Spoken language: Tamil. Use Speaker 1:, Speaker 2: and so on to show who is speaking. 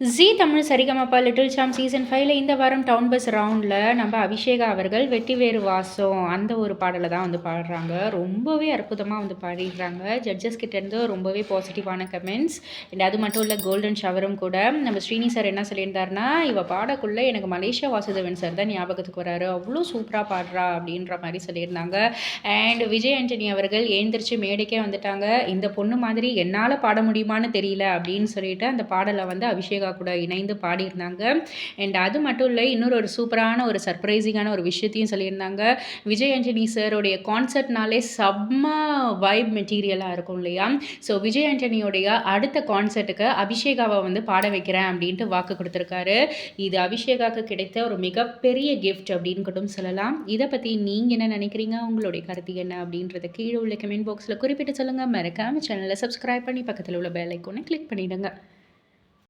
Speaker 1: Zee Tamil Saregamapa little champs season ஃபைவ்ல இந்த வாரம் டவுன் பஸ் ரவுண்டில் நம்ம அபிஷேகா அவர்கள் வெட்டி வேறு வாசம் அந்த ஒரு பாடலை தான் வந்து பாடுறாங்க. ரொம்பவே அற்புதமாக வந்து பாடிடுறாங்க. ஜட்ஜஸ் கிட்டேருந்து ரொம்பவே பாசிட்டிவான கமெண்ட்ஸ் அண்ட் அது மட்டும் இல்லை கோல்டன் ஷவரும் கூட. நம்ம ஸ்ரீனி சார் என்ன சொல்லியிருந்தாருன்னா இவ பாடக்குள்ளே எனக்கு மலேசியா வாசுதேவன் சார் தான் ஞாபகத்துக்கு வராரு. அவ்வளோ சூப்பராக பாடுறா அப்படின்ற மாதிரி சொல்லியிருந்தாங்க. அண்ட் விஜய் ஆண்டனி அவர்கள் எழுந்திரிச்சு மேடைக்கே வந்துட்டாங்க. இந்த பொண்ணு மாதிரி என்னால் பாட முடியுமான்னு தெரியல அப்படின்னு சொல்லிட்டு அந்த பாடலை வந்து அபிஷேகா கூட இணைந்து பாடியிருந்தாங்க. அண்ட் அது மட்டும் இல்லை இன்னொரு ஒரு சூப்பரான ஒரு சர்ப்ரைசிங்கான ஒரு விஷயத்தையும் சொல்லியிருந்தாங்க. விஜய் ஆண்டனி சாரோடைய கான்சர்ட்னாலே செம்ம வைப் மெட்டீரியலாக இருக்கும் இல்லையா? ஸோ விஜய் ஆண்டனியோடைய அடுத்த கான்சர்ட்டுக்கு அபிஷேகாவை வந்து பாட வைக்கிறேன் அப்படின்ட்டு வாக்கு கொடுத்துருக்காரு. இது அபிஷேகாவுக்கு கிடைத்த ஒரு மிகப்பெரிய கிஃப்ட் அப்படின்னு கூட சொல்லலாம். இதை பற்றி நீங்கள் என்ன நினைக்கிறீங்க? உங்களுடைய கருத்து என்ன அப்படின்றத கீழே உள்ள கமெண்ட் பாக்ஸில் குறிப்பிட்டு சொல்லுங்கள் மறக்காமல் சேனலை சப்ஸ்கிரைப் பண்ணி பக்கத்தில் உள்ள பெல் ஐக்கோனை கிளிக் பண்ணிவிடுங்க